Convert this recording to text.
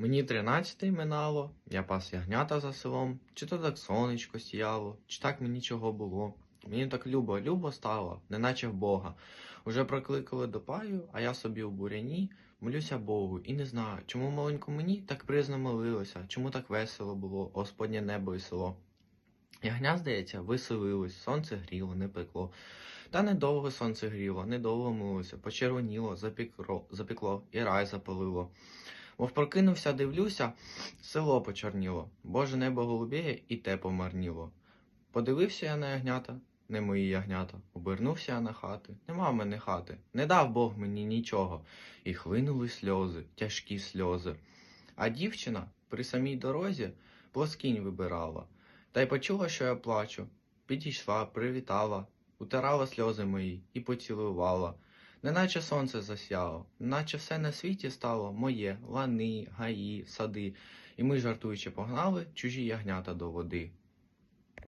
Мені тринадцятий минало, я пас ягнята за селом, чи то так сонечко сіяло, чи так мені чого було. Мені так любо, любо стало, неначе в Бога. Уже прокликали до паю, а я собі у буряні молюся Богу і не знаю, чому маленько мені так призно молилося, чому так весело було, Господнє небо і село. Ягня, здається, веселилось, сонце гріло, не пекло. Та недовго сонце гріло, недовго милося, почервоніло, запекло, запекло і рай запалило. Мов прокинувся, дивлюся, село почорніло, Боже небо голубіє і те помарніло. Подивився я на ягнята, не мої ягнята, обернувся я на хати, нема в мене хати, не дав Бог мені нічого, і хлинули сльози, тяжкі сльози. А дівчина при самій дорозі плоскінь вибирала, та й почула, що я плачу, підійшла, привітала, утирала сльози мої і поцілувала. Неначе сонце засяло, наче все на світі стало моє, лани, гаї, сади, і ми, жартуючи, погнали чужі ягнята до води.